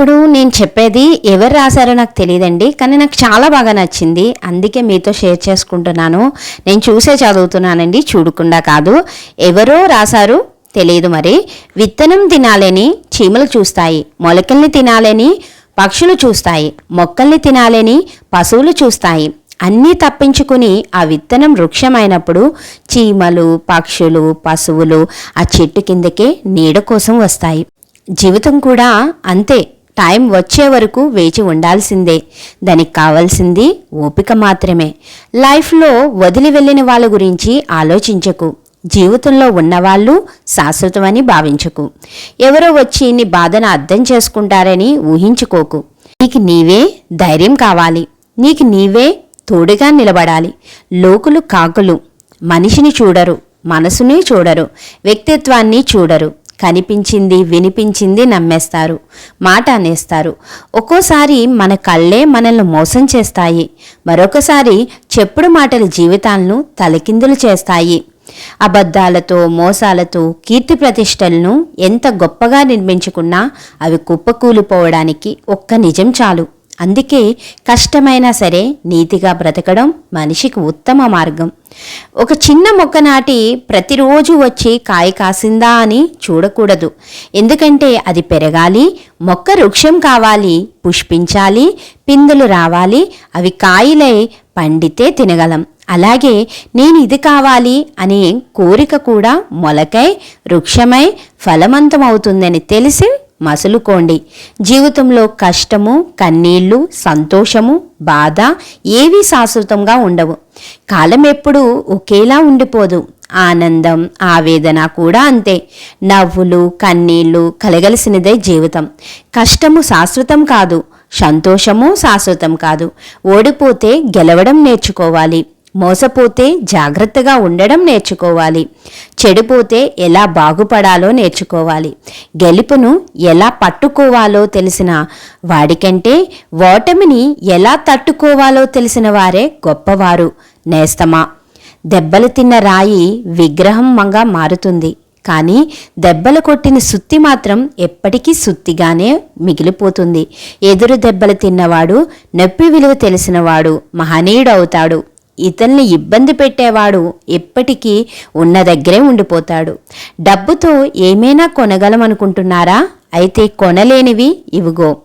ఇప్పుడు నేను చెప్పేది ఎవరు రాశారో నాకు తెలియదండి కానీ నాకు చాలా బాగా నచ్చింది. అందుకే మీతో షేర్ చేసుకుంటున్నాను. నేను చూసే చదువుతున్నానండి చూడకుండా కాదు. ఎవరో రాశారు తెలియదు మరి. విత్తనం తినాలని చీమలు చూస్తాయి మొలకల్ని తినాలని పక్షులు చూస్తాయి మొక్కల్ని తినాలని పశువులు చూస్తాయి. అన్నీ తప్పించుకుని ఆ విత్తనం వృక్షమైనప్పుడు చీమలు పక్షులు పశువులు ఆ చెట్టు కిందకే నీడ కోసం వస్తాయి. జీవితం కూడా అంతే. టైం వచ్చే వరకు వేచి ఉండాల్సిందే. దానికి కావాల్సింది ఓపిక మాత్రమే. లైఫ్లో వదిలి వెళ్ళిన వాళ్ళ గురించి ఆలోచించకు. జీవితంలో ఉన్నవాళ్ళు శాశ్వతమని భావించకు. ఎవరో వచ్చి నీ బాధను అర్థం చేసుకుంటారని ఊహించుకోకు. నీకు నీవే ధైర్యం కావాలి. నీకు నీవే తోడుగా నిలబడాలి. లోకులు కాకులు. మనిషిని చూడరు. మనసుని చూడరు. వ్యక్తిత్వాన్ని చూడరు. కనిపించింది వినిపించింది నమ్మేస్తారు మాట అనేస్తారు. ఒక్కోసారి మన కళ్ళే మనల్ని మోసం చేస్తాయి. మరొకసారి చెప్పుడు మాటలు జీవితాలను తలకిందులు చేస్తాయి. అబద్ధాలతో మోసాలతో కీర్తి ప్రతిష్టలను ఎంత గొప్పగా నిర్మించుకున్నా అవి కుప్పకూలిపోవడానికి ఒక్క నిజం చాలు. అందుకే కష్టమైనా సరే నీతిగా బ్రతకడం మనిషికి ఉత్తమ మార్గం. ఒక చిన్న మొక్క నాటి ప్రతిరోజు వచ్చి కాయ కాసిందా అని చూడకూడదు. ఎందుకంటే అది పెరగాలి మొక్క వృక్షం కావాలి పుష్పించాలి పిందులు రావాలి అవి కాయలై పండితే తినగలం. అలాగే నేను ఇది కావాలి అనే కోరిక కూడా మొలకై వృక్షమై ఫలవంతమవుతుందని తెలిసి మసులుకోండి. జీవితంలో కష్టము కన్నీళ్ళు సంతోషము బాధ ఏవీ శాశ్వతంగా ఉండవు. కాలం ఎప్పుడూ ఒకేలా ఉండిపోదు. ఆనందం ఆవేదన కూడా అంతే. నవ్వులు కన్నీళ్ళు కలగలసినదే జీవితం. కష్టము శాశ్వతం కాదు సంతోషము శాశ్వతం కాదు. ఓడిపోతే గెలవడం నేర్చుకోవాలి. మోసపోతే జాగ్రత్తగా ఉండడం నేర్చుకోవాలి. చెడిపోతే ఎలా బాగుపడాలో నేర్చుకోవాలి. గెలుపును ఎలా పట్టుకోవాలో తెలిసిన వాడికంటే ఓటమిని ఎలా తట్టుకోవాలో తెలిసిన వారే గొప్పవారు. నేస్తమా. దెబ్బలు తిన్న రాయి విగ్రహం మంగ మారుతుంది. కానీ దెబ్బలు కొట్టిన సుత్తి మాత్రం ఎప్పటికీ సుత్తిగానే మిగిలిపోతుంది. ఎదురు దెబ్బలు తిన్నవాడు నొప్పి విలువ తెలిసినవాడు మహనీయుడవుతాడు. ఇతన్ని ఇబ్బంది పెట్టేవాడు ఎప్పటికీ ఉన్న దగ్గరే ఉండిపోతాడు. డబ్బుతో ఏమైనా కొనగలమనుకుంటున్నారా? అయితే కొనలేనివి ఇవిగో.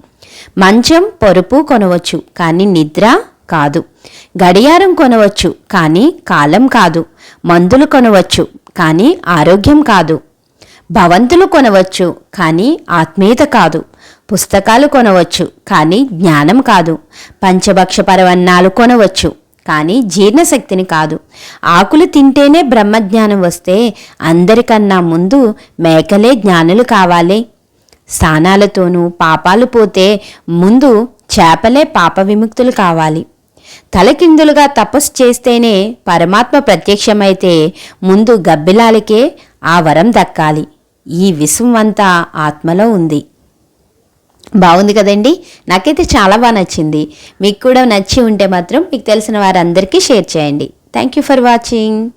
మంచం పొరుపు కొనవచ్చు కానీ నిద్ర కాదు. గడియారం కొనవచ్చు కానీ కాలం కాదు. మందులు కొనవచ్చు కానీ ఆరోగ్యం కాదు. భవంతులు కొనవచ్చు కానీ ఆత్మీయత కాదు. పుస్తకాలు కొనవచ్చు కానీ జ్ఞానం కాదు. పంచభక్ష పరవన్నాలు కొనవచ్చు కానీ జీర్ణశక్తిని కాదు. ఆకులు తింటేనే బ్రహ్మజ్ఞానం వస్తే అందరికన్నా ముందు మేకలే జ్ఞానులు కావాలి. స్థానాలతోనూ పాపాలు పోతే ముందు చేపలే పాప విముక్తులు కావాలి. తలకిందులుగా తపస్సు చేస్తేనే పరమాత్మ ప్రత్యక్షమైతే ముందు గబ్బిలాలకే ఆ వరం దక్కాలి. ఈ విశ్వం అంతా ఆత్మలో ఉంది. బాగుంది కదండి. నాకైతే చాలా బాగా నచ్చింది. మీకు కూడా నచ్చి ఉంటే మాత్రం మీకు తెలిసిన వారందరికీ షేర్ చేయండి. Thank you for watching